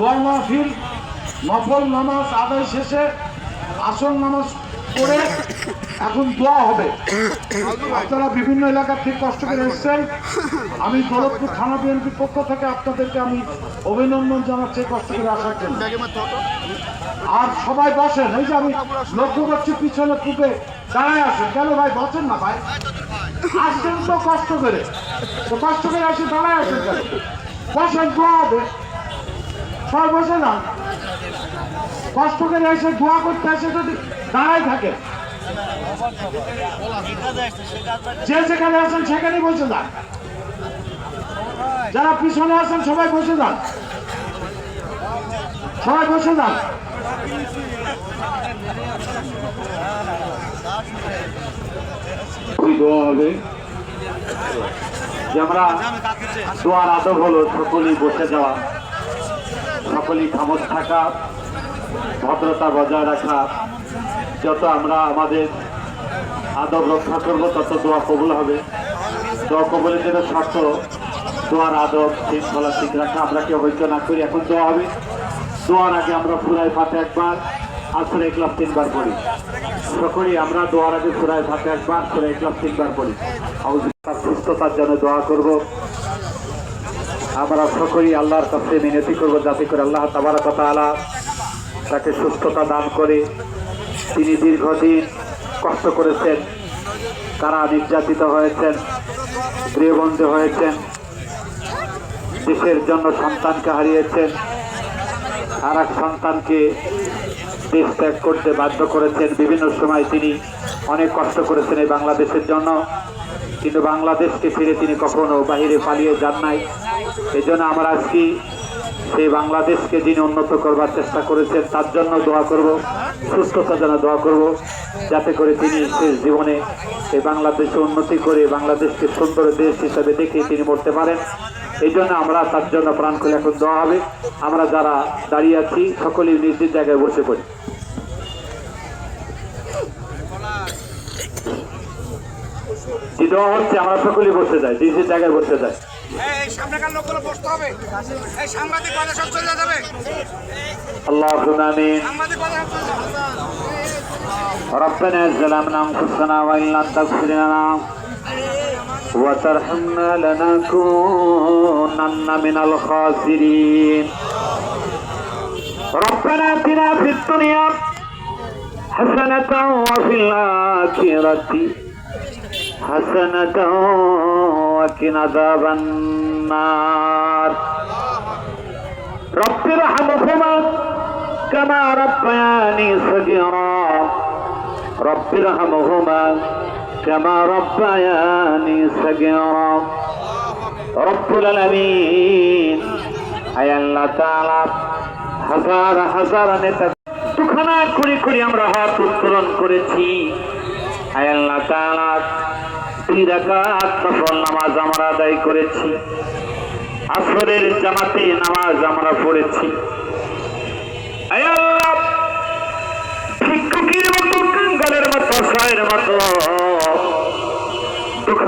দোয়া মাহফিল, নফল নামাজ আদায় শেষে আসল নামাজ পড়ে এখন দোয়া হবে। আপনারা বিভিন্ন এলাকা থেকে কষ্ট করে এসেছেন। আমি দৌলতপুর থানা বিএনপির পক্ষ থেকে আপনাদেরকে আমি অভিনন্দন জানাচ্ছি কষ্ট করে আসার জন্য। আর সবাই বসেন, এই যে আমি লক্ষ্য করছি পিছনে পুকে দাঁড়ায় আসেন কেন ভাই, বসেন না ভাই। আসছেন তো কষ্ট করে। তো কষ্ট করে আসে দাঁড়ায় আসেন কেন? বসেন, দোয়া হবে বসে না। কষ্ট করে এসে দোয়া করতে এসে যদি দাঁড়ায় থাকে। যে যেখানে আছেন সেখানেই বসে যান। যারা পিছনে আছেন সবাই বসে যান। সবাই বসে যান। দোয়া হবে। যে আমরা দোয়ার আদব হলো সকলেই বসে যাওয়া। সকলেই খামোশ থাকা, ভদ্রতা বজায় রাখা, যত আমরা আমাদের আদব রক্ষা করব, তত দোয়া কবুল হবে। দোয়া কবুলের জন্য শর্ত, দোয়ার আদব শৃঙ্খলা ঠিক রাখা। আমরা কেউ হইতে না করি, এখন দোয়া হবে। দোয়ার আগে আমরা ফুরাই ফাতে একবার আসলে ক্লাস তিনবার পড়ি। সকলেই আমরা দোয়ার আগে ফুরাই ফাতে একবার ফুরে ক্লাস তিনবার পড়ি। সুস্থতার জন্য দোয়া করব। আমরা সকলেই আল্লাহর কাছে মিনতি করব, যাতে করে আল্লাহ তাবারা কথা আলা তাকে সুস্থতা দান করে। তিনি দীর্ঘদিন কষ্ট করেছেন, তারা নির্যাতিত হয়েছেন, গৃহবন্দী হয়েছেন, দেশের জন্য সন্তানকে হারিয়েছেন আর এক সন্তানকে দেশ ত্যাগ করতে বাধ্য করেছেন। বিভিন্ন সময় তিনি অনেক কষ্ট করেছেন এই বাংলাদেশের জন্য। কিন্তু বাংলাদেশকে ফিরে তিনি কখনো বাহিরে পালিয়ে যান নাই। এই জন্য আমরা আজকে সেই বাংলাদেশকে যিনি উন্নত করবার চেষ্টা করেছেন, তার জন্য দোয়া করব সুস্থতার জন্য দোয়া করব, যাতে করে তিনি শেষ জীবনে এই বাংলাদেশে উন্নতি করে বাংলাদেশকে সুন্দর দেশ হিসাবে দেখে তিনি মরতে পারেন। এই জন্য আমরা তার জন্য প্রাণ খুলে এখন দেওয়া হবে আমরা যারা দাঁড়িয়ে আছি সকলেই নিজ নিজ জায়গায় বসে পড়ি যে দেওয়া হচ্ছে আমরা সকলেই বসে যাই নিজ নিজ জায়গায় বসে যাই এই সামনেকার লোকগুলো বসতে হবে এই সাংবাদিক কথা সব চলে যাবে আল্লাহ আমিন সাংবাদিক কথা সব চলে যাবে ربنا ظلمنا انفسنا وان لم تغفر لنا وترحمنا لنكونن من الخاسرين. ربنا آتنا في الدنيا حسنة وفي الآخرة حسنة وقنا عذاب النار. رب ارحمهما كما ربياني صغيرا. رب ارحمهما كما ربياني صغيرا رب العالمين আয় আল্লাহ তাআলা হাজার হাজার নেতা দুখানা করে করে আমরা হাত উত্তোলন করেছি আয় আল্লাহ তাআলা দুই রাকাত নফল নামাজ আমরা আদায় করেছি আসরের জামাতে নামাজ আমরা পড়েছি আয় আল্লাহ ভিক্ষুকের মতো কাঙ্গালের মতো সায়ের মতো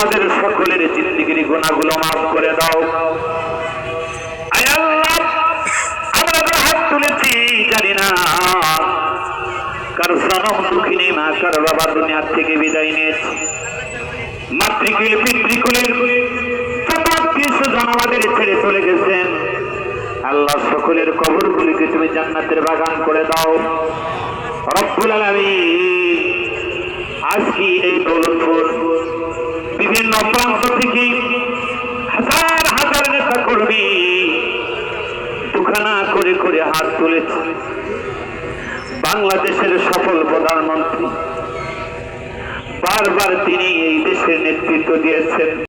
আমাদের সকলের জিন্দিগির গুণাগুলো মাফ করে দাও। আমরা তো হাত তুলেছি, জানি না। কার সনম মা বাবা দুনিয়ার থেকে বিদায় মাতৃকুল, পিতৃকুলের আমাদের ছেড়ে চলে গেছেন। আল্লাহ সকলের কবরগুলিকে তুমি জান্নাতের বাগান করে দাও। রব্বুল আলামিন। আজকে এই দৌলতপুর বিভিন্ন প্রান্ত থেকে হাজার হাজার নেতা কর্মী দুখানা করে করে হাত তুলেছে। বাংলাদেশের সফল প্রধানমন্ত্রী। বারবার তিনি এই দেশের নেতৃত্ব দিয়েছেন।